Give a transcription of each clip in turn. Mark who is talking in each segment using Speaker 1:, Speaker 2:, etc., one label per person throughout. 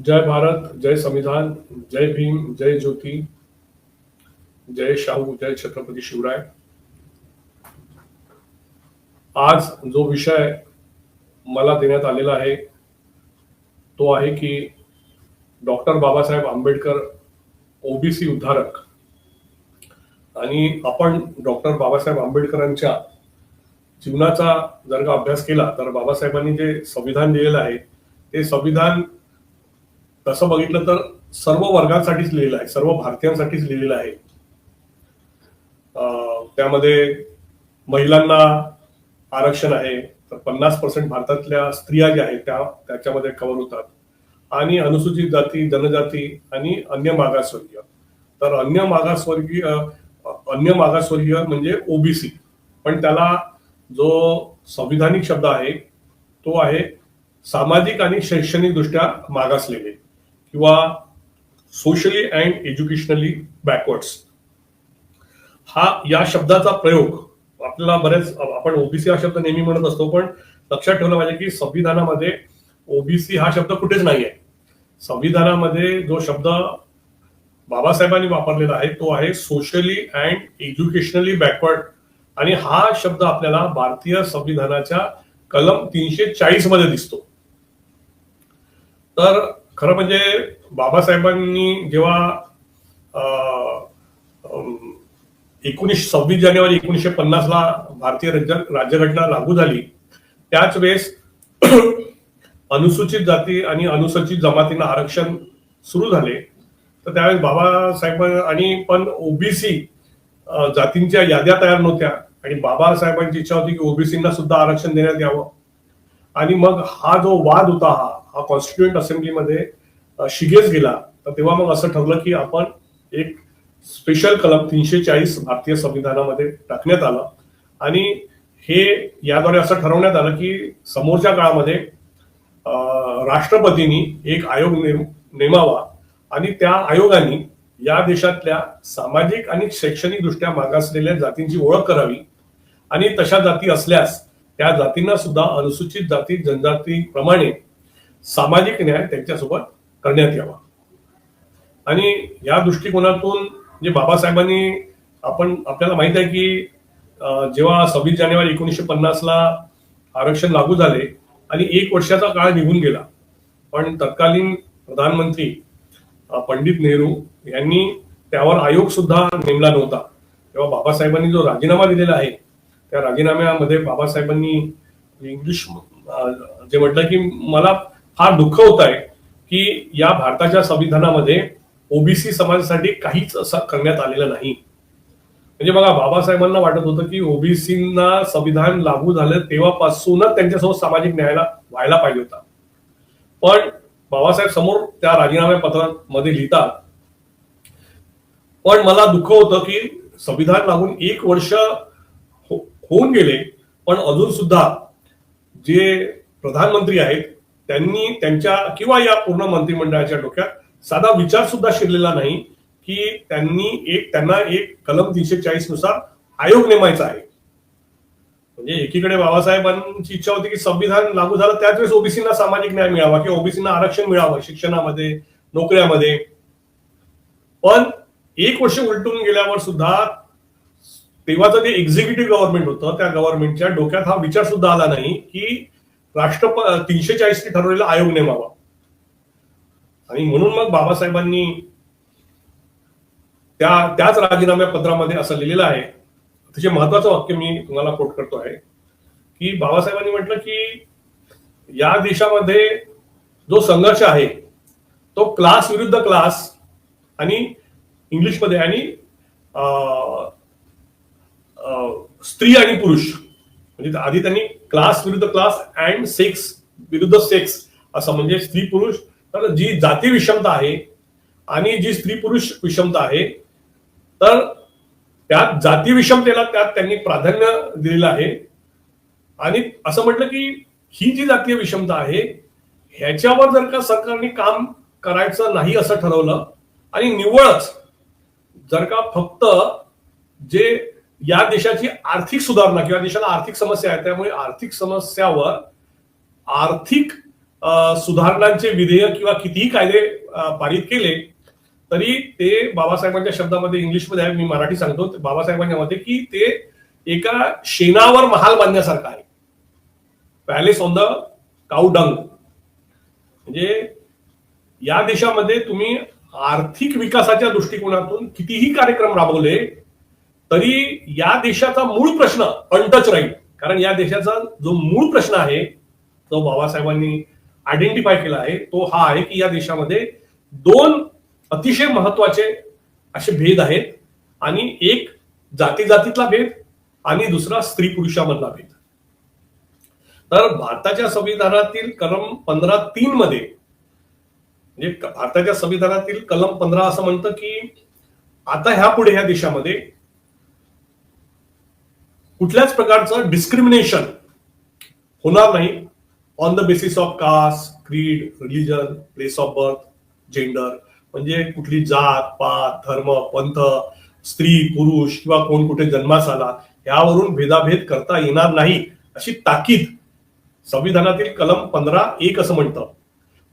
Speaker 1: जय भारत जय संविधान जय भीम जय ज्योती जय शाहू जय छत्रपती शिवराय। आज जो विषय मला देण्यात आलेला आहे तो आहे की डॉक्टर बाबासाहेब आंबेडकर ओबीसी उद्धारक आणि आपण डॉक्टर बाबासाहेब आंबेडकरांच्या जीवनाचा जर का अभ्यास केला तर बाबासाहेबांनी जे संविधान लिहिलेलं आहे ते संविधान तसं बघितलं तर सर्व वर्गांसाठीच लिहिलेलं आहे सर्व भारतीयांसाठीच लिहिलेलं आहे. त्यामध्ये महिलांना आरक्षण आहे तर पन्नास पर्सेंट भारतातल्या स्त्रिया ज्या आहेत त्या त्याच्यामध्ये कव्हर होतात. आणि अनुसूचित जाती जनजाती आणि अन्य मागासवर्गीय. तर अन्य मागासवर्गीय अन्य मागासवर्गीय म्हणजे ओबीसी. पण त्याला जो संविधानिक शब्द आहे तो आहे सामाजिक आणि शैक्षणिक दृष्ट्या मागासलेले. किंवा सोशली अँड एज्युकेशनली बॅकवर्ड्स हा या शब्दाचा प्रयोग आपल्याला बरेच आपण ओबीसी हा शब्द नेहमी म्हणत असतो पण लक्षात ठेवलं पाहिजे की संविधानामध्ये ओबीसी हा शब्द कुठेच नाही आहे संविधानामध्ये जो शब्द बाबासाहेबांनी वापरलेला आहे तो आहे सोशली अँड एज्युकेशनली बॅकवर्ड आणि हा शब्द आपल्याला भारतीय संविधानाच्या कलम तीनशे चाळीसमध्ये दिसतो. तर खरं म्हणजे बाबासाहेबांनी जेव्हा एकोणीस सव्वीस जानेवारी एकोणीसशे पन्नास ला भारतीय राज्य राज्यघटना लागू झाली त्याच वेळेस अनुसूचित जाती आणि अनुसूचित जमातींना आरक्षण सुरू झाले. तर त्यावेळेस बाबासाहेब आणि पण ओबीसी जातींच्या याद्या तयार नव्हत्या आणि बाबासाहेबांची इच्छा होती की ओबीसींना सुद्धा आरक्षण देण्यात यावं. आणि मग हा जो वाद होता हा हा कॉन्स्टिट्युएंट असेंब्लीमध्ये अ, शिगेच गेला तर तेव्हा मग असं ठरलं की आपण एक स्पेशल कलम तीनशे चाळीस भारतीय संविधानामध्ये टाकण्यात आलं. आणि हे याद्वारे असं ठरवण्यात आलं की समोरच्या काळामध्ये राष्ट्रपतींनी एक आयोग नेम- नेमावा आणि त्या आयोगाने या देशातल्या सामाजिक आणि शैक्षणिकदृष्ट्या मागासलेल्या जातींची ओळख करावी. आणि तशा जाती असल्यास त्या जातींना सुद्धा अनुसूचित जाती जनजातीप्रमाणे सामाजिक न्याय त्यांच्यासोबत करण्यात यावा. आणि या दृष्टिकोनातून जे बाबासाहेबांनी आपण आपल्याला माहीत आहे की जेव्हा सव्वीस जानेवारी एकोणीसशे पन्नासला आरक्षण लागू झाले आणि एक वर्षाचा काळ निघून गेला पण तत्कालीन प्रधानमंत्री पंडित नेहरू यांनी त्यावर आयोग सुद्धा नेमला नव्हता. तेव्हा बाबासाहेबांनी जो राजीनामा दिलेला आहे त्या राजीनाम्यामध्ये बाबासाहेबांनी इंग्लिश जे म्हटलं की मला फार दुःख होत आहे की या भारताच्या संविधानामध्ये ओबीसी समाजासाठी काहीच असं करण्यात आलेलं नाही. म्हणजे बघा बाबासाहेबांना वाटत होतं की ओबीसींना संविधान लागू झालं तेव्हापासूनच त्यांच्यासोबत सामाजिक न्यायाला व्हायला पाहिजे होता. पण बाबासाहेब समोर त्या राजीनाम्या पत्रामध्ये लिहितात पण मला दुःख होतं की संविधान लागून एक वर्ष होऊन गेले पण अजून सुद्धा जे प्रधानमंत्री आहेत त्यांनी त्यांच्या किंवा या पूर्ण मंत्रिमंडळाच्या डोक्यात साधा विचार सुद्धा शिरलेला नाही की त्यांनी एक त्यांना एक कलम तीनशे चाळीसनुसार आयोग नेमायचा आहे. म्हणजे एकीकडे बाबासाहेबांची इच्छा होती की संविधान लागू झालं त्याच वेळेस ओबीसीना सामाजिक न्याय मिळावा किंवा ओबीसीना आरक्षण मिळावं शिक्षणामध्ये नोकऱ्यामध्ये. पण एक वर्ष उलटून गेल्यावर सुद्धा तेव्हाचं जे एक्झिक्युटिव्ह गव्हर्नमेंट होतं त्या गव्हर्नमेंटच्या डोक्यात हा विचार सुद्धा आला नाही की राष्ट्रप तीनशे चाळीस ठरवलेला आयोग नेमावा. आणि म्हणून मग बाबासाहेबांनी त्या त्याच राजीनाम्या पत्रामध्ये असं लिहिलेलं आहे. तिचे महत्वाचं वाक्य मी तुम्हाला कोट करतो आहे की बाबासाहेबांनी म्हटलं की या देशामध्ये जो संघर्ष आहे तो क्लास विरुद्ध क्लास आणि इंग्लिशमध्ये आणि स्त्री आणि पुरुष. म्हणजे आधी त्यांनी क्लास विरुद्ध क्लास अँड सेक्स विरुद्ध सेक्स असं म्हणजे स्त्री पुरुष. तर जी जाती विषमता आहे आणि जी स्त्री पुरुष विषमता आहे तर त्यात जाती विषमतेला त्यात त्यांनी प्राधान्य दिलेलं आहे. आणि असं म्हटलं की ही जी जातीय विषमता आहे ह्याच्यावर जर का सरकारने काम करायचं नाही असं ठरवलं आणि निव्वळच जर का फक्त जे या देशाची आर्थिक सुधारणा किंवा देशाला आर्थिक समस्या आहे त्यामुळे आर्थिक समस्यावर आर्थिक सुधारणांचे विधेयक किंवा कितीही कायदे पारित केले तरी ते बाबासाहेबांच्या शब्दामध्ये इंग्लिशमध्ये आहे मी मराठी सांगतो बाबासाहेबांच्या मते की ते एका शेणावर महाल बांधण्यासारखं आहे. पॅलेस ऑन द काउडंग म्हणजे या देशामध्ये तुम्ही आर्थिक विकासाच्या दृष्टिकोनातून कितीही कार्यक्रम राबवले तरी या देशाचा मूळ प्रश्न अनटच राहील. कारण या देशाचा जो मूळ प्रश्न आहे जो बाबासाहेबांनी आयडेंटिफाय केला आहे तो हा आहे की या देशामध्ये दोन अतिशय महत्त्वाचे असे भेद आहेत आणि एक जाती जातीतला भेद आणि दुसरा स्त्री पुरुषामधला भेद. तर भारताच्या संविधानातील कलम पंधरा तीन मध्ये म्हणजे भारताच्या संविधानातील कलम पंधरा असं म्हणतं की आता ह्या पुढे ह्या देशामध्ये कुठल्याच प्रकारचं डिस्क्रिमिनेशन होणार नाही on the basis of caste creed religion place of birth gender म्हणजे कुठली जात पात धर्म पंथ स्त्री पुरुष किंवा कोण कुठे जन्मास आला यावरून भेदाभेद करता येणार नाही अशी ताकीद संविधानातील कलम पंधरा एक असं म्हणतं.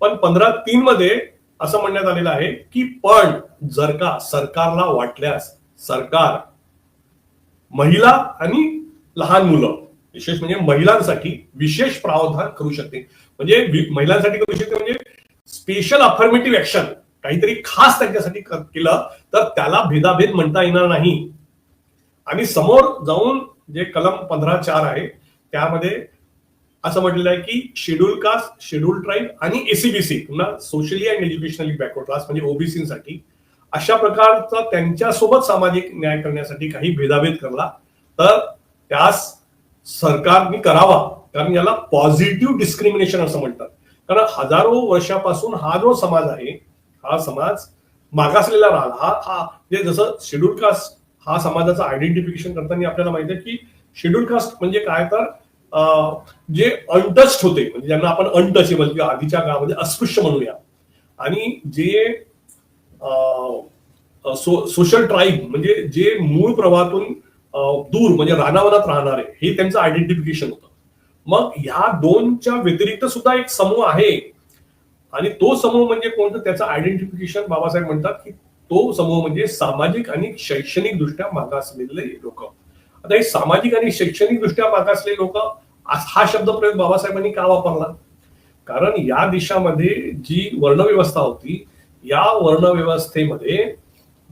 Speaker 1: पण पंधरा तीन मध्ये असं म्हणण्यात आलेलं आहे की पण जर का सरकारला वाटल्यास सरकार महिला आणि लहान मुलं. विशेष म्हणजे महिलांसाठी विशेष प्रावधान करू शकते. म्हणजे महिलांसाठी करू शकते म्हणजे स्पेशल अफर्मेटिव्ह ऍक्शन काहीतरी खास त्यांच्यासाठी केलं तर त्याला भेदाभेद म्हणता येणार नाही. आणि समोर जाऊन जे कलम पंधरा चार आहे त्यामध्ये असं म्हटलेलं आहे की शेड्यूल कास्ट शेड्यूल ट्राईब आणि एसीबीसी पुन्हा socially and educationally backward class म्हणजे ओबीसीसाठी अशा प्रकारचा त्यांच्यासोबत सामाजिक न्याय करण्यासाठी काही भेदाभेद करला तर त्यास सरकारने करावा. कारण याला पॉझिटिव्ह डिस्क्रिमिनेशन असं म्हणतात. कारण हजारो वर्षापासून हा जो समाज आहे हा समाज मागासलेला राहिला हा हा म्हणजे जसं शेड्यूल कास्ट हा समाजाचं आयडेंटिफिकेशन करताना आपल्याला माहिती आहे की शेड्यूल कास्ट म्हणजे काय तर जे अनटच्ड होते. म्हणजे ज्यांना आपण अनटचेबल किंवा आधीच्या काळामध्ये अस्पृश्य म्हणूया. आणि जे सोशल ट्राईब म्हणजे जे मूळ प्रवाहातून दूर म्हणजे रानावनात राहणारे हे त्यांचं आयडेंटिफिकेशन होतं. मग ह्या दोनच्या व्यतिरिक्त सुद्धा एक समूह आहे. आणि तो समूह म्हणजे कोणतं? त्याचं आयडेंटिफिकेशन बाबासाहेब म्हणतात की तो समूह म्हणजे सामाजिक आणि शैक्षणिक दृष्ट्या मागासलेले लोक. आता हे सामाजिक आणि शैक्षणिक दृष्ट्या मागासलेले लोक हा शब्द प्रयोग बाबासाहेबांनी का वापरला? कारण या देशामध्ये जी वर्णव्यवस्था होती या वर्णव्यवस्थेमध्ये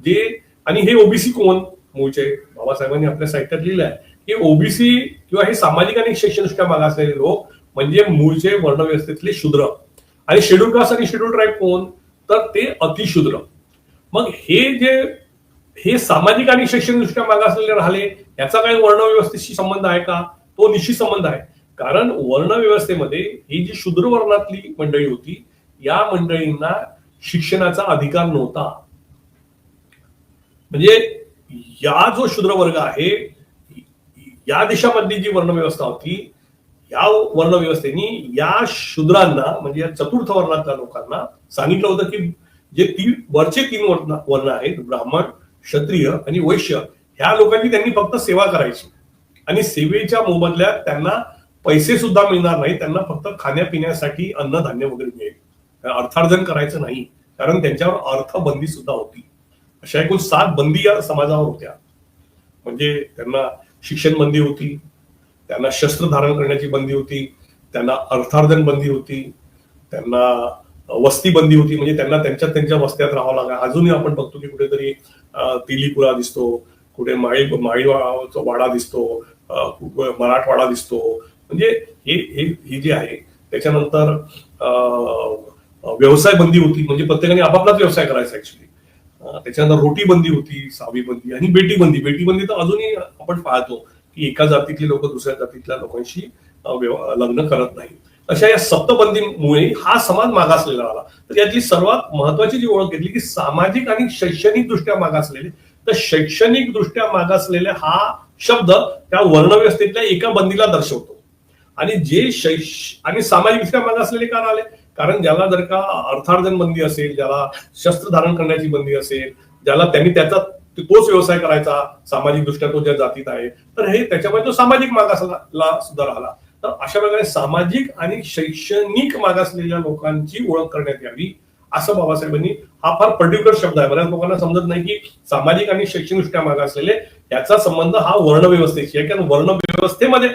Speaker 1: जे आणि हे ओबीसी कोण? मूळचे बाबासाहेबांनी आपल्या साहित्यात लिहिलं आहे की ओबीसी किंवा हे सामाजिक आणि शैक्षणिकदृष्ट्या मागासलेले लोक म्हणजे मूळचे वर्णव्यवस्थेतले शूद्र. आणि शेड्यूल कास्ट आणि शेड्यूल ट्राईब कोण? तर ते अतिशूद्र. मग हे जे हे सामाजिक आणि शैक्षणिकदृष्ट्या मागासलेले राहिले याचा काही वर्णव्यवस्थेशी संबंध आहे का? तो निश्चित संबंध आहे. कारण वर्णव्यवस्थेमध्ये ही जी शूद्र वर्णातली मंडळी होती या मंडळींना शिक्षणाचा अधिकार नव्हता. म्हणजे या जो शूद्र वर्ग आहे या देशामधली जी वर्णव्यवस्था होती या वर्णव्यवस्थेने या शूद्रांना म्हणजे या चतुर्थ वर्णातल्या लोकांना सांगितलं होतं की जे तीन वरचे तीन वर्ण वर्ण आहेत ब्राह्मण क्षत्रिय आणि वैश्य ह्या लोकांनी त्यांनी फक्त सेवा करायची. आणि सेवेच्या मोबदल्यात त्यांना पैसे सुद्धा मिळणार नाही त्यांना फक्त खाण्यापिण्यासाठी अन्नधान्य वगैरे मिळेल. अर्थार्जन करायचं नाही कारण त्यांच्यावर अर्थबंदी सुद्धा होती. अशा एकूण सात बंदी या समाजावर होत्या. म्हणजे त्यांना शिक्षण बंदी होती त्यांना शस्त्र धारण करण्याची बंदी होती त्यांना अर्थार्जन बंदी होती त्यांना वस्ती बंदी होती म्हणजे त्यांना त्यांच्या त्यांच्या वस्त्यात राहावं लागा अजूनही आपण बघतो की कुठेतरी तिलीपुरा तेलीपुरा दिसतो कुठे माळी माळीवाचा वाडा दिसतो मराठवाडा दिसतो. म्हणजे हे हे हे जे आहे त्याच्यानंतर अं, व्यवसाय बंदी होती. म्हणजे प्रत्येकाने आपापलाच व्यवसाय करायचा ऍक्च्युली त्याच्यानंतर रोटी बंदी होती सावी बंदी आणि बेटी बंदी बेटी बंदी तर अजूनही आपण पाहतो की एका जातीतली लोक दुसऱ्या जातीतल्या लोकांशी लग्न करत नाही अशा या सप्तबंदीमुळे हा समाज मागासलेला आला. तर यातली सर्वात महत्वाची जी ओळख घेतली की सामाजिक आणि शैक्षणिक दृष्ट्या मागासलेले. तर शैक्षणिक दृष्ट्या मागासलेले हा शब्द त्या वर्णव्यवस्थेतल्या एका बंदीला दर्शवतो. आणि जे शैक्ष आणि सामाजिक दृष्ट्या मागासलेले का आले कारण ज्याला जर का अर्थार्जन बंदी असेल ज्याला शस्त्र धारण करण्याची बंदी असेल ज्याला त्यांनी त्याचा तोच व्यवसाय करायचा सामाजिक दृष्ट्या तो ज्या जातीत आहे तर हे त्याच्यामध्ये तो सामाजिक मागासला सुद्धा राहिला. तर अशा प्रकारे सामाजिक आणि शैक्षणिक मागासलेल्या लोकांची ओळख करण्यात यावी असं बाबासाहेबांनी हा फार पर्टिक्युलर शब्द आहे. बऱ्याच लोकांना समजत नाही की सामाजिक आणि शैक्षणिकदृष्ट्या मागासलेले याचा संबंध हा वर्णव्यवस्थेशी आहे. कारण वर्णव्यवस्थेमध्ये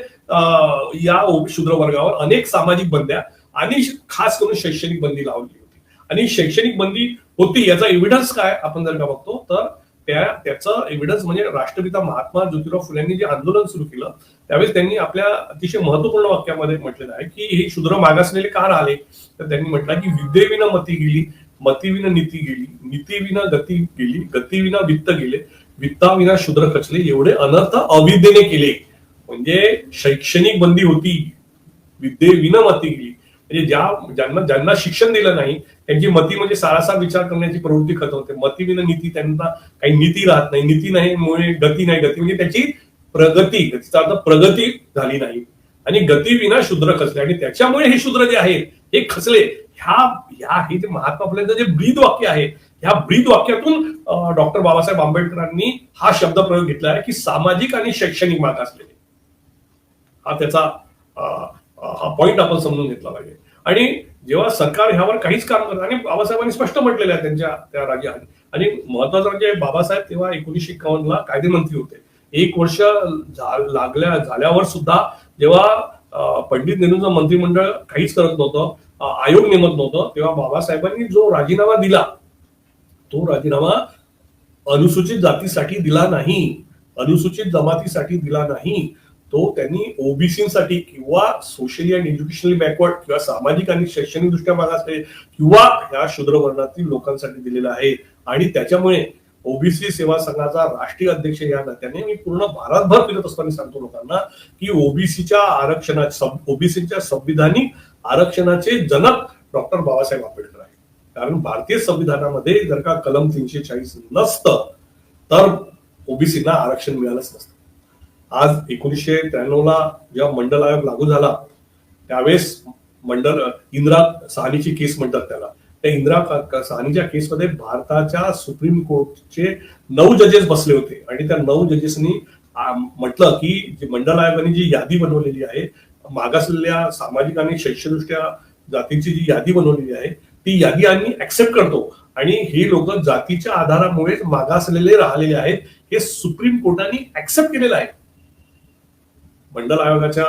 Speaker 1: या शूद्र वर्गावर अनेक सामाजिक बंद्या आणि खास करून शैक्षणिक बंदी लावली होती. आणि शैक्षणिक बंदी होती याचा एव्हिडन्स काय आपण जर का बघतो तर त्या त्याचं एव्हिडन्स म्हणजे राष्ट्रपिता महात्मा ज्योतिराव फुलेंनी जे आंदोलन सुरू केलं त्यावेळेस त्यांनी आपल्या अतिशय महत्त्वपूर्ण वाक्यामध्ये म्हटलेलं आहे की हे शूद्र मागासलेले का राहिले? तर त्यांनी म्हटलं की विद्येविना मती गेली मतीविना नीती गेली नीतीविना गती गेली गतीविना वित्त गेले वित्ताविना शूद्र खचले एवढे अनर्थ अविद्येने केले. म्हणजे शैक्षणिक बंदी होती विद्येविना मती गेली. म्हणजे ज्या ज्यांना ज्यांना शिक्षण दिलं नाही त्यांची मती म्हणजे सारासार विचार करण्याची प्रवृत्ती खत होते. मतीविना नीती त्यांना काही नीती राहत नाही. नीती नाही मुळे गती नाही. गती म्हणजे त्याची प्रगती. त्याचा अर्थ प्रगती झाली नाही. आणि गतीविना शूद्र खचले. आणि त्याच्यामुळे हे शूद्र जे आहे हे खचले. ह्या ह्या हे जे महात्मा फुलेचं जे ब्रीद वाक्य आहे ह्या ब्रीद वाक्यातून डॉक्टर बाबासाहेब आंबेडकरांनी हा शब्द प्रयोग घेतला आहे की सामाजिक आणि शैक्षणिक मागासलेले हा त्याचा हा पॉईंट आपण समजून घेतला पाहिजे. आणि जेव्हा सरकार ह्यावर काहीच काम करत आणि बाबासाहेबांनी स्पष्ट म्हटलेलं आहे त्यांच्या त्या राज्या आणि महत्वाचं म्हणजे बाबासाहेब तेव्हा एकोणीसशे एकावन्न ला कायदेमंत्री होते. एक वर्ष लागल्या झाल्यावर सुद्धा जेव्हा पंडित नेहरूंचं मंत्रिमंडळ काहीच करत नव्हतं आयोग नेमत नव्हतं तेव्हा बाबासाहेबांनी जो राजीनामा दिला तो राजीनामा अनुसूचित जातीसाठी दिला नाही. अनुसूचित जमातीसाठी दिला नाही. तो त्यांनी ओबीसीसाठी किंवा सोशली अँड एज्युकेशनली बॅकवर्ड किंवा सामाजिक आणि शैक्षणिक दृष्ट्या मागासले किंवा ह्या शूद्र वर्णातील लोकांसाठी दिलेला आहे. आणि त्याच्यामुळे ओबीसी सेवा संघाचा राष्ट्रीय अध्यक्ष या नात्याने मी पूर्ण भारतभर फिरत असताना सांगतो लोकांना की ओबीसीच्या आरक्षणा ओबीसीच्या संविधानिक आरक्षणाचे जनक डॉक्टर बाबासाहेब आंबेडकर आहे कारण भारतीय संविधानामध्ये जर का कलम तीनशे चाळीस नसतं तर ओबीसीला आरक्षण मिळालंच नसतं. आज एकोणीसशे त्र्याण्णव ला जेव्हा मंडल आयोग लागू झाला त्यावेळेस मंडल इंदिरा सहानीची केस म्हणतात त्याला. त्या इंदिरा सहानीच्या केसमध्ये भारताच्या सुप्रीम कोर्टचे नऊ जजेस बसले होते. आणि त्या नऊ जजेसनी म्हटलं की जी मंडल आयोगाने जी यादी बनवलेली आहे मागासलेल्या सामाजिक आणि शैक्षणिकदृष्ट्या जातीची जी यादी बनवलेली आहे ती यादी आम्ही ऍक्सेप्ट करतो. आणि हे लोक जातीच्या आधारामुळे मागासलेले राहिलेले आहेत हे सुप्रीम कोर्टाने ऍक्सेप्ट केलेलं आहे. मंडल आयोगाच्या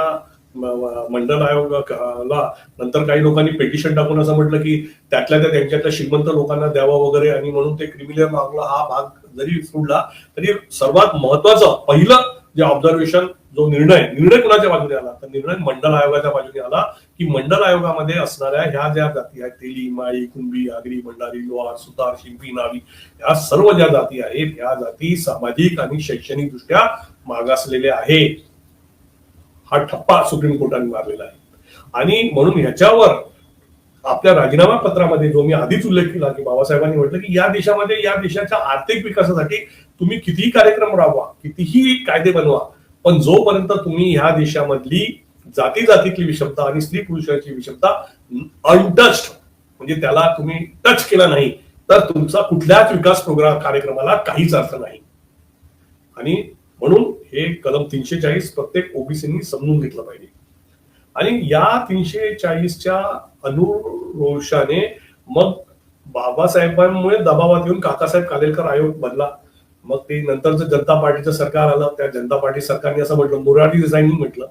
Speaker 1: मंडल आयोगाला नंतर काही लोकांनी पेटिशन टाकून असं म्हटलं की त्यातल्या त्या त्यांच्यातल्या श्रीमंत लोकांना द्यावा वगैरे आणि म्हणून ते क्रिमिनल मागला हा भाग जरी सोडला तरी सर्वात महत्वाचं पहिलं जे ऑब्झर्वेशन जो निर्णय निर्णय कुणाच्या बाजूने आला? तर निर्णय मंडल आयोगाच्या बाजूने आला की मंडल आयोगामध्ये असणाऱ्या ह्या ज्या जाती आहेत तेली माळी कुंभी आगरी भंडारी लोहार सुतार शिंपी नावी या सर्व ज्या जाती आहेत ह्या जाती सामाजिक आणि शैक्षणिक दृष्ट्या मागासलेल्या आहेत. हा ठप्पा सुप्रीम कोर्टाने मारलेला आहे. आणि म्हणून ह्याच्यावर आपल्या राजीनामा पत्रामध्ये जो मी आधीच उल्लेख केला की बाबासाहेबांनी म्हटलं की या देशामध्ये या देशाच्या आर्थिक विकासासाठी तुम्ही कितीही कार्यक्रम राबवा कितीही कायदे बनवा पण जोपर्यंत तुम्ही ह्या देशामधली जाती जातीतली विषमता आणि स्त्री पुरुषाची विषमता अनटच्ड म्हणजे त्याला तुम्ही टच केला नाही तर तुमचा कुठल्याच विकास प्रोग्राम कार्यक्रमाला काहीच अर्थ नाही. आणि म्हणून हे कलम तीनशे चाळीस प्रत्येक ओबीसीनी समजून घेतलं पाहिजे आणि या तीनशे चाळीसच्या अनुरोषाने मग बाबासाहेबांमुळे दबावात येऊन काकासाहेब कालेलकर आयोग बनला मग ते नंतरचं जनता पार्टीचं सरकार आलं त्या जनता पार्टी सरकारने असं म्हटलं मुरारी डिझाईनिंग म्हटलं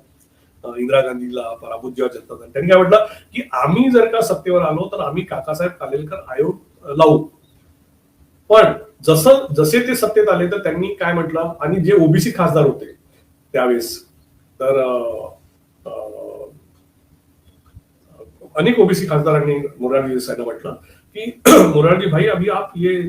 Speaker 1: इंदिरा गांधीला पराभूत जेव्हा जनता दल. त्यांनी काय म्हटलं की आम्ही जर का सत्तेवर आलो तर आम्ही काकासाहेब कालेलकर आयोग लावू पण जसं जसे ते सत्तेत आले तर त्यांनी काय म्हटलं? आणि जे ओबीसी खासदार होते त्यावेळेस तर अनेक ओबीसी खासदारांनी मोरारजी देसाईला म्हटलं की मोरारजी भाई अभी आप ये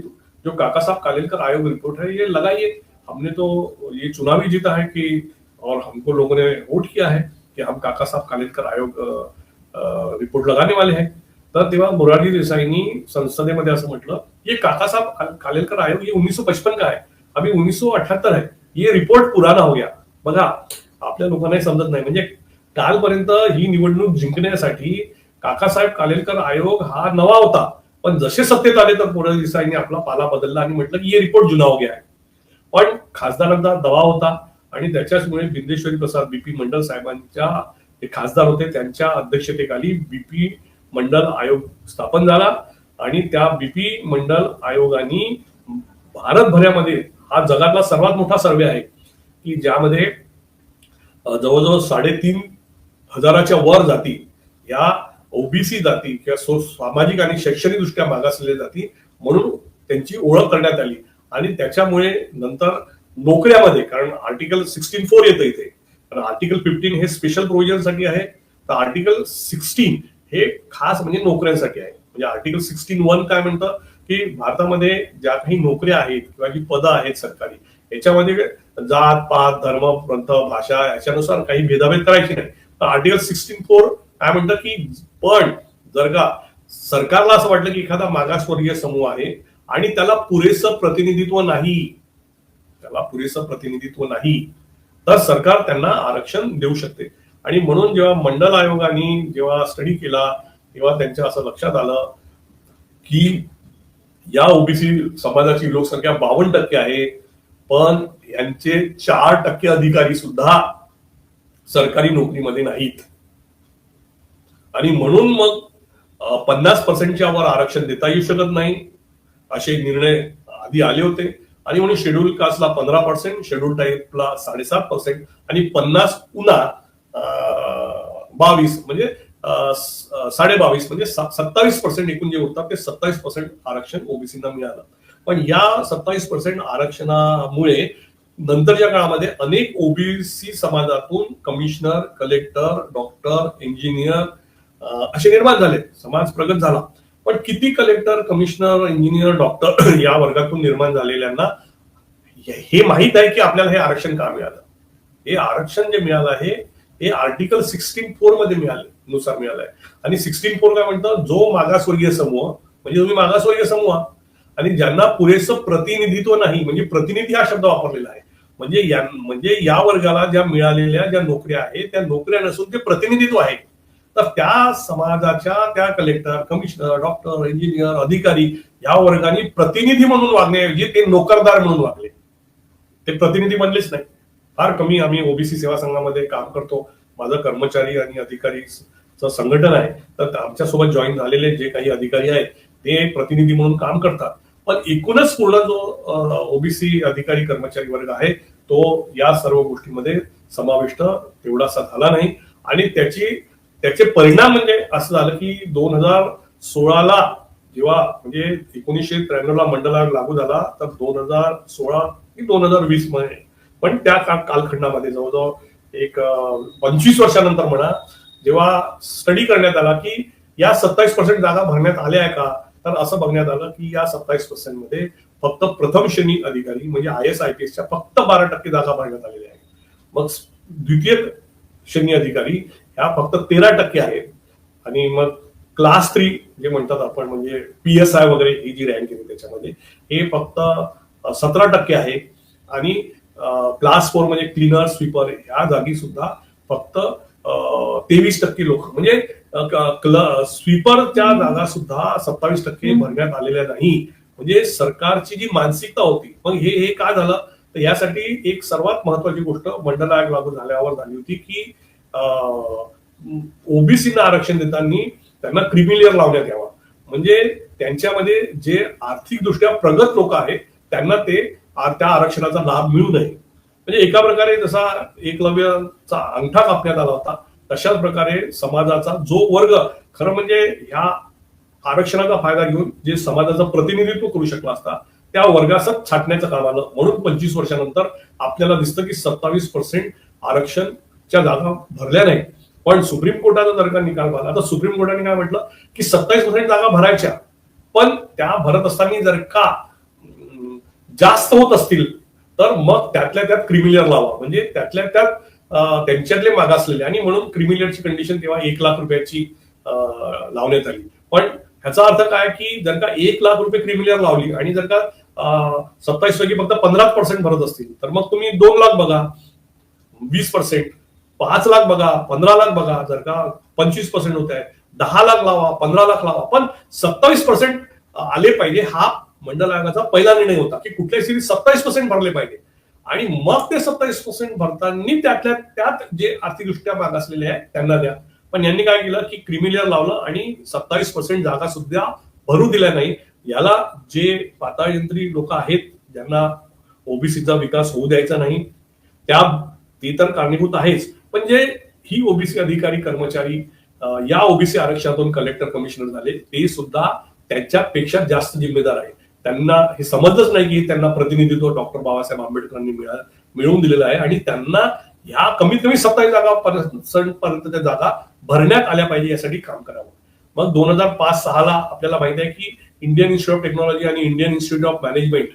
Speaker 1: जो काका साहब कालेलकर आयोग रिपोर्ट है ये लगाइए। हमने तो ये चुनावी जीता है कि और हमको लोगों ने वोट किया है कि हम काका साहब कालेलकर आयोग रिपोर्ट लगाने वाले हैं। तर तेव्हा मोरारजी देसाईंनी संसदेमध्ये असं म्हटलं ये काका साहब काल- आयोग ये उन्नीस का है अभी उन्नीस है ये रिपोर्ट पुराना हो गया बघा आपल्या लोकांनाही समजत नाही. म्हणजे कालपर्यंत ही निवडणूक जिंकण्यासाठी काकासाहेब कालेलकर आयोग हा नवा होता. पण जसे सत्तेत आले तर मोरारजी देसाईंनी आपला पाला बदलला आणि म्हटलं की हे रिपोर्ट जुना हो गया आहे. पण खासदारांचा दबाव होता आणि त्याच्याचमुळे बिंदेश्वरी प्रसाद बीपी मंडल साहेबांच्या खासदार होते त्यांच्या अध्यक्षतेखाली बीपी मंडल आयोग स्थापन झाला आणि त्या बीपी मंडल आयोगाने भारतभरामध्ये हा जगातला सर्वात मोठा सर्वे आहे की ज्यामध्ये जवळजवळ साडेतीन हजाराच्या वर जाती या ओबीसी जाती किंवा सामाजिक आणि शैक्षणिक दृष्ट्या मागासलेल्या जाती म्हणून त्यांची ओळख करण्यात आली. आणि त्याच्यामुळे नंतर नोकऱ्यामध्ये कारण आर्टिकल सिक्स्टीन फोर येतं इथे. कारण आर्टिकल फिफ्टीन हे स्पेशल प्रोव्हिजनसाठी आहे. तर आर्टिकल सिक्स्टीन हे खास म्हणजे नोकऱ्यांसाठी आहे. म्हणजे आर्टिकल सिक्स्टीन वन काय म्हणतं? की भारतामध्ये ज्या काही नोकऱ्या आहेत किंवा जी पदं आहेत सरकारी याच्यामध्ये जात पात धर्म पंथ भाषा याच्यानुसार काही भेदाभेद करायची नाही. तर आर्टिकल सिक्स्टीन फोर काय म्हणतं की पण जर का सरकारला असं वाटलं की एखादा मागासवर्गीय समूह आहे आणि त्याला पुरेसं प्रतिनिधित्व नाही त्याला पुरेसं प्रतिनिधित्व नाही तर सरकार त्यांना आरक्षण देऊ शकते. आणि म्हणून जेव्हा मंडल आयोगाने जेव्हा स्टडी केला तेव्हा त्यांच्या असं लक्षात आलं की या ओबीसी समाजाची लोकसंख्या बावन्न टक्के आहे पण यांचे चार टक्के अधिकारी सुद्धा सरकारी नोकरीमध्ये नाहीत. आणि म्हणून मग पन्नास पर्सेंटच्या वर आरक्षण देता येऊ शकत नाही असे निर्णय आधी आले होते. आणि म्हणून शेड्यूल कास्टला पंधरा पर्सेंट शेड्यूल टाईपला साडेसात पर्सेंट आणि पन्नास पुन्हा बावीस म्हणजे साडे बावीस म्हणजे सत्तावीस पर्सेंट एकूण जे होतात ते सत्तावीस पर्सेंट आरक्षण ओबीसीना मिळालं. पण या सत्तावीस पर्सेंट आरक्षणामुळे नंतरच्या काळामध्ये अनेक ओबीसी समाजातून कमिशनर कलेक्टर डॉक्टर इंजिनियर असे निर्माण झाले. समाज प्रगत झाला. पण किती कलेक्टर कमिशनर इंजिनियर डॉक्टर या वर्गातून निर्माण झालेल्यांना हे- हे माहीत आहे की आपल्याला हे आरक्षण का मिळालं? हे आरक्षण जे मिळालं आहे हे आर्टिकल सिक्स्टीन फोरमध्ये मिळाले नुसार मिळालंय. आणि सिक्स्टीन फोर काय म्हणतं जो मागासवर्गीय समूह म्हणजे तुम्ही मागासवर्गीय समूह आणि ज्यांना पुरेसं प्रतिनिधित्व नाही म्हणजे प्रतिनिधी हा शब्द वापरलेला आहे म्हणजे या म्हणजे या वर्गाला ज्या मिळालेल्या ज्या नोकऱ्या आहेत त्या नोकऱ्या नसून ते प्रतिनिधित्व आहे. तर त्या समाजाच्या त्या कलेक्टर कमिशनर डॉक्टर इंजिनियर अधिकारी या वर्गाने प्रतिनिधी म्हणून वागण्याऐवजी ते नोकरदार म्हणून वागले. ते प्रतिनिधी बनलेच नाही. फार कमी आम्ही ओबीसी सेवा संघामध्ये काम करतो. माझं कर्मचारी आणि अधिकारी च संघटन आहे. तर आमच्यासोबत जॉईन झालेले जे काही अधिकारी आहेत ते प्रतिनिधी म्हणून काम करतात. पण एकूणच पूर्ण जो ओबीसी अधिकारी कर्मचारी वर्ग आहे तो या सर्व गोष्टीमध्ये समाविष्ट तेवढासा झाला नाही. आणि त्याची त्याचे परिणाम म्हणजे असं झालं की दोन हजार सोळाला जेव्हा म्हणजे एकोणीसशे त्र्याण्णव ला लागू झाला तर दोन हजार सोळा की दोन हजार वीसमध्ये पण त्या कालखंडामध्ये जवळजवळ एक पंचवीस वर्षानंतर म्हणा जेव्हा स्टडी करण्यात आला की या सत्तावीस पर्सेंट जागा भरण्यात आल्या आहे का तर असं बघण्यात आलं की या सत्तावीस पर्सेंटमध्ये फक्त प्रथम श्रेणी अधिकारी म्हणजे आय एस आय पी एसच्या फक्त बारा टक्के जागा भरण्यात आलेल्या आहेत. मग द्वितीय श्रेणी अधिकारी ह्या फक्त तेरा टक्के आहेत. आणि मग क्लास थ्री जे म्हणतात आपण म्हणजे पी एस आय वगैरे ही जी रँक आहे त्याच्यामध्ये हे फक्त सतरा टक्के आहे. आणि क्लास फोर म्हणजे क्लीनर स्वीपर ह्या जागी सुद्धा फक्त तेवीस टक्के लोक म्हणजे स्वीपरच्या जागा सुद्धा सत्तावीस टक्के भरण्यात आलेल्या नाही. म्हणजे सरकारची जी मानसिकता होती मग हे हे का झालं? तर यासाठी एक सर्वात महत्वाची गोष्ट मंडल आयोग लागू झाल्यावर झाली होती की ओबीसीना आरक्षण देताना त्यांना क्रिमिलियर लावण्यात यावा. म्हणजे त्यांच्यामध्ये जे आर्थिकदृष्ट्या प्रगत लोक आहेत त्यांना ते त्या आरक्षणाचा लाभ मिळू नये. म्हणजे एका प्रकारे जसा एकलव्याचा अंगठा कापण्यात आला होता तशाच प्रकारे समाजाचा जो वर्ग खरं म्हणजे ह्या आरक्षणाचा फायदा घेऊन जे समाजाचं प्रतिनिधित्व करू शकला असता त्या वर्गासच छाटण्याचं काम आलं. म्हणून पंचवीस वर्षानंतर आपल्याला दिसतं की सत्तावीस पर्सेंट आरक्षणच्या जागा भरल्या नाही पण सुप्रीम कोर्टाचा जर का निकाल झाला तर सुप्रीम कोर्टाने काय म्हटलं की सत्तावीस पर्सेंट जागा भरायच्या. पण त्या भरत असताना जर का जास्त होत असतील तर मग त्यातल्या त्यात क्रिमिलियर लावा. म्हणजे त्यातल्या त्यात त्यांच्यातले मागासलेले आणि म्हणून क्रिमिलियरची कंडिशन तेव्हा एक लाख रुपयाची लावण्यात आली. पण ह्याचा अर्थ काय की जर का एक लाख रुपये क्रिमिलियर लावली आणि जर का सत्तावीस पैकी फक्त पंधरा पर्सेंट भरत असतील तर मग तुम्ही दोन लाख बघा. वीस पर्सेंट पाच लाख बघा पंधरा लाख बघा. जर का पंचवीस पर्सेंट होत आहे दहा लाख लावा पंधरा लाख लावा. पण सत्तावीस पर्सेंट आले पाहिजे हा मंडल आयोगाचा पहिला निर्णय होता की कुठल्याही सिरीज सत्तावीस पर्सेंट भरले पाहिजे. आणि मग ते सत्तावीस पर्सेंट भरताना त्यातल्या त्यात जे आर्थिकदृष्ट्या मागासलेले आहेत त्यांना द्या. पण यांनी काय केलं की क्रिमिलियर लावलं आणि सत्तावीस पर्सेंट जागा सुद्धा भरू दिल्या नाही. याला जे पाताळयंत्री लोक आहेत ज्यांना ओबीसीचा विकास होऊ द्यायचा नाही त्या ते तर कारणीभूत आहेच. पण जे ही ओबीसी अधिकारी कर्मचारी या ओबीसी आरक्षणातून कलेक्टर कमिशनर झाले ते सुद्धा त्यांच्यापेक्षा जास्त जिम्मेदार आहेत. त्यांना हे समजलंच नाही की त्यांना प्रतिनिधित्व डॉक्टर बाबासाहेब आंबेडकरांनी मिळा मिळवून दिलेलं आहे. आणि त्यांना ह्या कमीत कमी सत्तावीस जागा पर्यंत त्या जागा भरण्यात आल्या पाहिजे यासाठी काम करावं. मग दोन हजार पाच सहाला आपल्याला माहिती आहे की इंडियन इन्स्टिट्यूट ऑफ टेक्नॉलॉजी आणि इंडियन इन्स्टिट्यूट ऑफ मॅनेजमेंट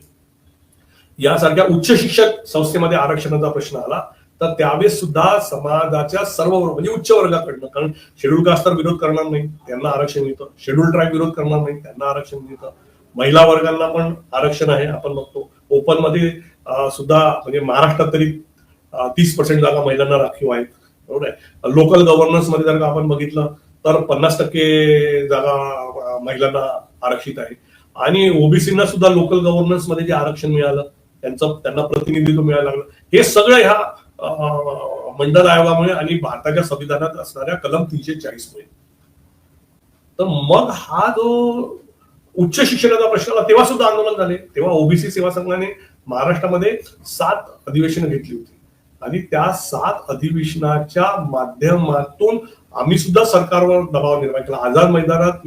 Speaker 1: यासारख्या उच्च शिक्षक संस्थेमध्ये आरक्षणाचा प्रश्न आला. तर त्यावेळेस सुद्धा समाजाच्या सर्व वर्ग म्हणजे उच्च वर्गाकडनं कारण शेड्यूल कास्ट तर विरोध करणार नाही त्यांना आरक्षण मिळतं. शेड्यूल ट्राईब विरोध करणार नाही त्यांना आरक्षण मिळतं. महिला वर्गांना पण आरक्षण आहे. आपण बघतो ओपनमध्ये सुद्धा म्हणजे महाराष्ट्रात तरी तीस पर्सेंट जागा महिलांना राखीव आहेत. बरोबर आहे? लोकल गव्हर्नन्समध्ये जर का आपण बघितलं तर पन्नास टक्के जागा महिलांना आरक्षित आहे. आणि ओबीसीना सुद्धा लोकल गव्हर्नन्समध्ये जे आरक्षण मिळालं त्यांचं त्यांना प्रतिनिधित्व मिळायला लागलं. हे सगळं ह्या मंडळ आयोगामुळे आणि भारताच्या संविधानात असणाऱ्या कलम तीनशे चाळीस मुळे तर मग हा जो उच्च शिक्षणाचा प्रश्न आला तेव्हा सुद्धा आंदोलन झाले. तेव्हा ओबीसी सेवा संघाने महाराष्ट्रामध्ये सात अधिवेशनं घेतली होती. आणि त्या सात अधिवेशनाच्या माध्यमातून आम्ही सुद्धा सरकारवर दबाव निर्माण केला. आझाद मैदानात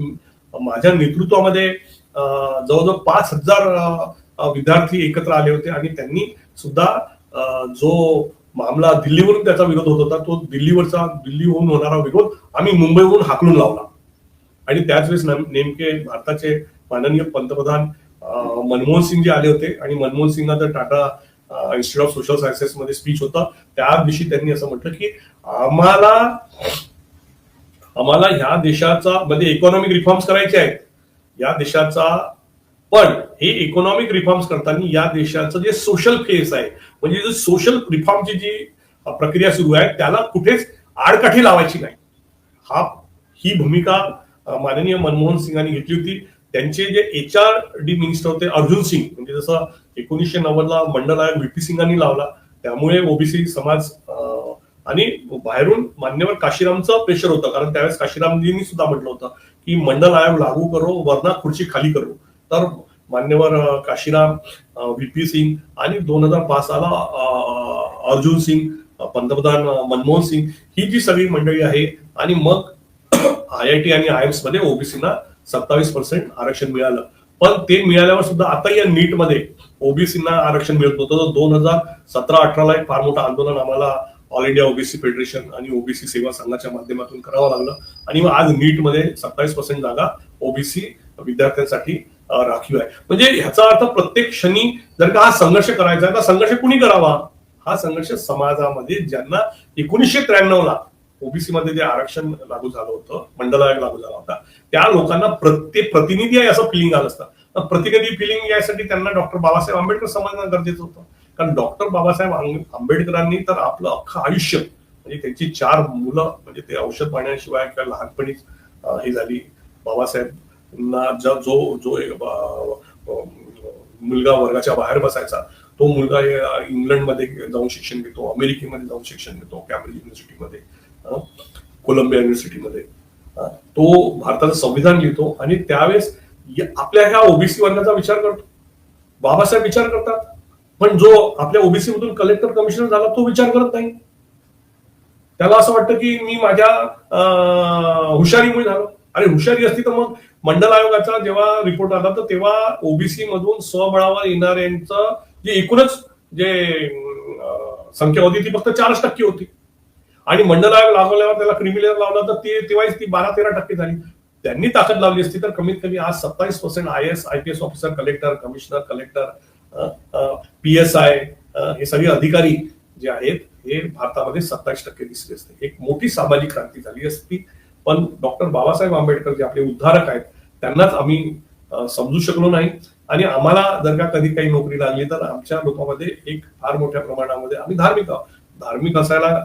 Speaker 1: माझ्या नेतृत्वामध्ये जवळजवळ पाच हजार विद्यार्थी एकत्र आले होते आणि त्यांनी सुद्धा जो मामला दिल्लीवरून त्याचा विरोध होत होता तो दिल्लीवरचा दिल्लीहून होणारा विरोध आम्ही मुंबईवरून हाकलून लावला. आणि त्याच वेळेस नेमके भारताचे माननीय पंतप्रधान मनमोहन सिंग जे आले होते आणि Manmohan सिंगाचं Tata institute of social sciences मध्ये स्पीच होता. त्या दिवशी त्यांनी असं म्हटलं की आम्हाला आम्हाला ह्या देशाचा मध्ये इकॉनॉमिक रिफॉर्म्स करायचे आहेत. या देशाचा पण हे इकॉनॉमिक रिफॉर्म्स करताना या देशाचं जे सोशल फेस आहे म्हणजे जे सोशल रिफॉर्मची जी प्रक्रिया सुरू आहे त्याला कुठेच आडकाठी लावायची नाही. हा ही भूमिका माननीय मनमोहन सिंगांनी घेतली होती. त्यांचे जे एच आर डी मिनिस्टर होते अर्जुन सिंग म्हणजे जसं एकोणीसशे नव्वदला मंडल आयोग व्हीपी सिंगांनी लावला त्यामुळे ओबीसी समाज आणि बाहेरून मान्यवर काशीरामचं प्रेशर होतं कारण त्यावेळेस काशीरामजींनी सुद्धा म्हटलं होतं की मंडल आयोग लागू करो वरना खुर्ची खाली करो. तर मान्यवर काशीराम काशीराम व्हीपी सिंग आणि दोन हजार पाच साला अर्जुन सिंग पंतप्रधान मनमोहन सिंग ही जी सगळी मंडळी आहे आणि मग आय आय टी आणि आय एम्समध्ये ओबीसीना सत्तावीस पर्सेंट आरक्षण मिळालं. पण ते मिळाल्यावर सुद्धा आता या नीटमध्ये आरक्षण मिळत नव्हतं. दोन हजार सतरा अठराला एक फार मोठं आंदोलन आम्हाला ऑल इंडिया ओबीसी फेडरेशन आणि ओबीसी सेवा संघाच्या माध्यमातून करावं लागलं. आणि मग आज नीटमध्ये सत्तावीस पर्सेंट जागा ओबीसी विद्यार्थ्यांसाठी राखीव आहे. म्हणजे ह्याचा अर्थ प्रत्येक क्षणी जर का हा संघर्ष करायचा तर संघर्ष कुणी करावा? हा संघर्ष समाजामध्ये ज्यांना एकोणीसशे त्र्याण्णव ला ओबीसी मध्ये जे आरक्षण लागू झालं होतं मंडल आयोग लागू झाला होता त्या लोकांना प्रत्येक प्रतिनिधी आहे असं फिलिंग आलं असतं. प्रतिनिधी फिलिंग यासाठी त्यांना डॉक्टर बाबासाहेब आंबेडकर समजणं गरजेचं होतं. कारण डॉक्टर बाबासाहेब आंबेडकरांनी तर आपलं अख्खं आयुष्य म्हणजे त्यांची चार मुलं म्हणजे ते औषध पाण्याशिवाय किंवा लहानपणीच हे झाली. बाबासाहेबांना जो जो जो मुलगा वर्गाच्या बाहेर बसायचा तो मुलगा इंग्लंडमध्ये जाऊन शिक्षण घेतो अमेरिकेमध्ये जाऊन शिक्षण घेतो कॅम्ब्रिज युनिव्हर्सिटीमध्ये. मध्ये कोलंबिया युनिव्हर्सिटीमध्ये तो भारताचं संविधान लिहितो आणि त्यावेळेस आपल्या ह्या ओबीसी वर्गाचा विचार करतो. बाबासाहेब विचार करतात. पण जो आपल्या ओबीसी मधून कलेक्टर कमिशनर झाला तो विचार करत नाही. त्याला असं वाटतं की मी माझ्या हुशारीमुळे झालो. आणि हुशारी असती तर मग मंडल आयोगाचा जेव्हा रिपोर्ट आला तर तेव्हा ओबीसी मधून स्वबळावर येणाऱ्यांचं जे एकूणच जे संख्या होती ती फक्त चारच टक्के होती. आणि मंडल आयोग लागवल्यावर त्याला क्रिमिलेअर लावला तर ती तेव्हाच ती बारा तेरा टक्के झाली. त्यांनी ताकद लावली असती तर कमीत कमी आज सत्तावीस percent I S I P S officer collector commissioner collector P S I हे सगळे अधिकारी जे आहेत हे भारतामध्ये सत्तावीस टक्के दिसले असते. एक मोठी सामाजिक क्रांती झाली असती. पण डॉक्टर बाबासाहेब आंबेडकर जे आपले उद्धारक आहेत त्यांनाच आम्ही समजू शकलो नाही. आणि आम्हाला जर का कधी काही नोकरी लागली तर आमच्या लोकांमध्ये एक फार मोठ्या प्रमाणामध्ये आम्ही धार्मिक आहोत. धार्मिक असायला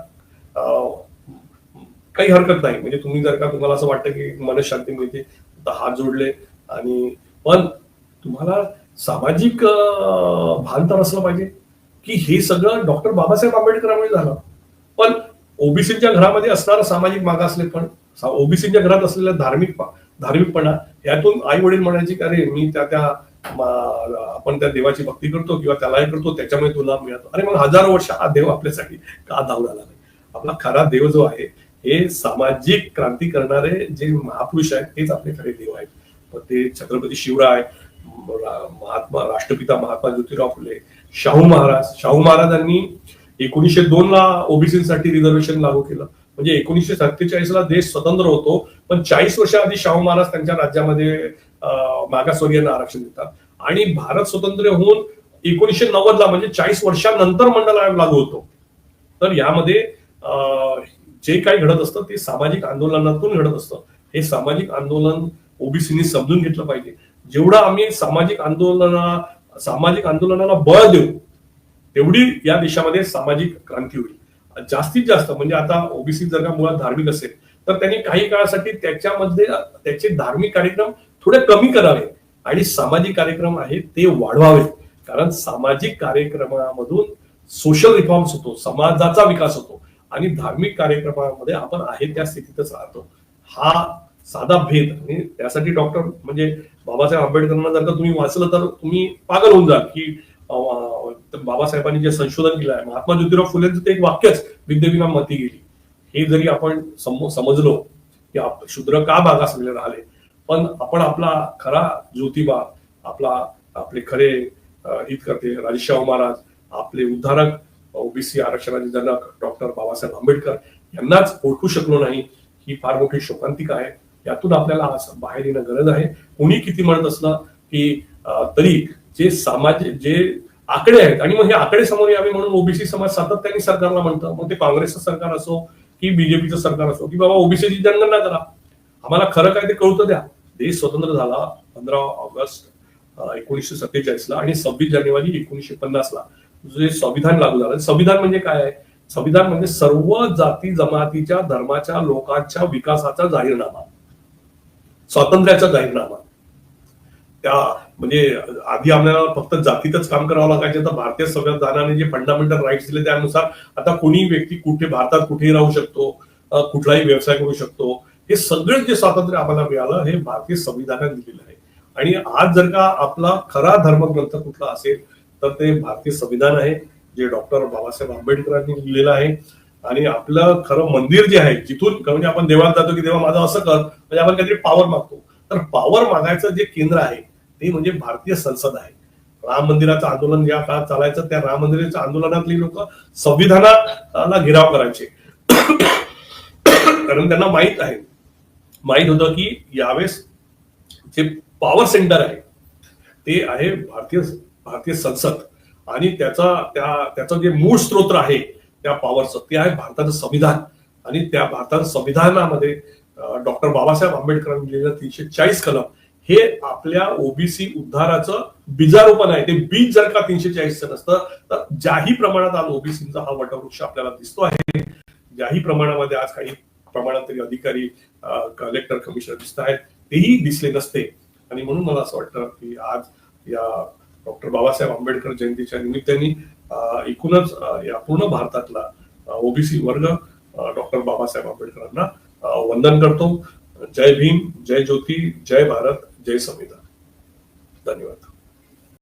Speaker 1: काही हरकत नाही. म्हणजे तुम्ही जर का तुम्हाला असं वाटतं की मनशांती मिळते तर हात जोडले. आणि पण तुम्हाला सामाजिक भान तर असलं पाहिजे. की हे सगळं डॉक्टर बाबासाहेब आंबेडकरांमुळे झालं. पण ओबीसीच्या घरामध्ये असणारं सामाजिक मागासले पण ओबीसीच्या घरात असलेला धार्मिक धार्मिकपणा यातून आई वडील म्हणायचे की अरे मी त्या त्या आपण त्या देवाची भक्ती करतो किंवा त्यालाही करतो त्याच्यामुळे तुला मिळतो अरे मग हजारो वर्ष हा देव आपल्यासाठी का धावून आला आपला खरा देव जो आहे हे सामाजिक क्रांती करणारे जे महापुरुष आहेत तेच आपले खरे देव आहेत. मग ते छत्रपती शिवराय महात्मा राष्ट्रपिता महात्मा ज्योतिराव फुले शाहू महाराज. शाहू महाराजांनी एकोणीसशे दोन ला ओबीसीसाठी रिझर्वेशन लागू केलं. म्हणजे एकोणीसशे सत्तेचाळीस ला देश स्वतंत्र होतो पण चाळीस वर्षाआधी शाहू महाराज त्यांच्या राज्यामध्ये मागासवर्गीयांना आरक्षण देतात. आणि भारत स्वतंत्र होऊन एकोणीसशे नव्वद ला म्हणजे चाळीस वर्षानंतर मंडल आयोग लागू होतो. तर यामध्ये जे काही घडत असतं ते सामाजिक आंदोलनातून घडत असतं. हे सामाजिक आंदोलन ओबीसीनी समजून घेतलं पाहिजे. जेवढं आम्ही सामाजिक आंदोलना सामाजिक आंदोलनाला बळ देऊ तेवढी या देशामध्ये सामाजिक क्रांती होईल. जास्तीत जास्त म्हणजे आता ओबीसी जर का मुळात धार्मिक असेल तर त्यांनी काही काळासाठी त्याच्यामध्ये त्याचे धार्मिक कार्यक्रम थोडे कमी करावे आणि सामाजिक कार्यक्रम आहेत ते वाढवावे कारण सामाजिक कार्यक्रमामधून सोशल रिफॉर्म्स होतो समाजाचा विकास होतो. आणि धार्मिक कार्यक्रमामध्ये आपण आहे त्या स्थितीतच राहतो. हा साधा भेद. आणि त्यासाठी डॉक्टर म्हणजे बाबासाहेब आंबेडकरांना जर का तुम्ही वाचलं तर तुम्ही पागल होऊन जाल की बाबासाहेबांनी जे संशोधन केलं आहे महात्मा ज्योतिराव फुलेंचं ते एक वाक्यच विद्यविना मती गेली. हे जरी आपण सम- समजलो की आप- शूद्र का मागासलेले राहिले पण आपण आपला खरा ज्योतिबा आपला आपले खरे अं, हित करते राजेशाहू महाराज आपले उद्धारक ओबीसी आरक्षणाचे जनक डॉक्टर बाबासाहेब आंबेडकर यांनाच ओळखू शकलो नाही. ही फार मोठी शोकांतिका आहे. यातून आपल्याला बाहेर येणं गरज आहे. कोणी किती म्हणत असलं की तरी जे सामाजिक जे आकडे आहेत आणि मग हे आकडे समोर यावे म्हणून ओबीसी समाज सातत्याने सरकारला म्हणतं. मग ते काँग्रेसचं सरकार असो की बीजेपीचं सरकार असो की बाबा ओबीसीची जनगणना करा. आम्हाला खरं काय ते कळतं द्या. देश स्वतंत्र झाला पंधरा ऑगस्ट एकोणीसशे सत्तेचाळीस ला आणि सव्वीस जानेवारी एकोणीसशे पन्नास ला जे संविधान लागू झालं. संविधान म्हणजे काय आहे? संविधान म्हणजे सर्व जाती जमातीच्या धर्माच्या लोकांच्या विकासाचा जाहीरनामा. स्वातंत्र्याचा जाहीरनामा. त्या म्हणजे आधी आपल्याला फक्त जातीतच काम करावं लागायचं तर भारतीय संविधानाने जे फंडामेंटल राईट्स दिले त्यानुसार आता कोणी व्यक्ती कुठे भारतात कुठेही राहू शकतो कुठलाही व्यवसाय करू शकतो हे सगळं जे स्वातंत्र्य आम्हाला मिळालं हे भारतीय संविधानाने दिलेलं आहे. आणि आज जर का आपला खरा धर्मग्रंथ कुठला असेल तर ते भारतीय संविधान आहे जे डॉक्टर बाबासाहेब आंबेडकरांनी लिहिलेलं आहे. आणि आपलं खरं मंदिर जे आहे जिथून म्हणजे आपण देवात जातो की देवा माझं असं कर म्हणजे आपण काहीतरी पावर मागतो. तर पावर मागायचं जे केंद्र आहे ते म्हणजे भारतीय संसद आहे. राम मंदिराचं आंदोलन ज्या काळात चालायचं त्या राम मंदिराच्या आंदोलनातली लोक संविधानाला घेराव करायचे. कारण त्यांना माहीत आहे. माहीत होतं की यावेळेस जे पॉवर सेंटर आहे ते आहे भारतीय भारतीय संसद आणि त्याचा त्या त्याचं जे मूळ स्त्रोत्र आहे त्या पॉवरचं ते आहे भारताचं संविधान. आणि त्या भारताच्या संविधानामध्ये डॉक्टर बाबासाहेब आंबेडकरांनी लिहिलेलं तीनशे चाळीस कलम हे आपल्या ओबीसी उद्धाराचं बीजारोपण आहे. ते बीज जर का तीनशे चाळीसचं नसतं तर ज्याही प्रमाणात आज ओबीसीचा हा वटवृक्ष आपल्याला दिसतो आहे ज्याही प्रमाणामध्ये आज काही प्रमाणात तरी अधिकारी कलेक्टर कमिशनर दिसत आहेत तेही दिसले नसते. आणि म्हणून मला असं वाटतं की आज या डॉक्टर बाबासाहेब आंबेडकर जयंतीच्या निमित्ताने एकूणच या पूर्ण भारतातला ओबीसी वर्ग डॉक्टर बाबासाहेब आंबेडकरांना वंदन करतो. जय भीम जय ज्योती जय भारत जय संविधान. धन्यवाद.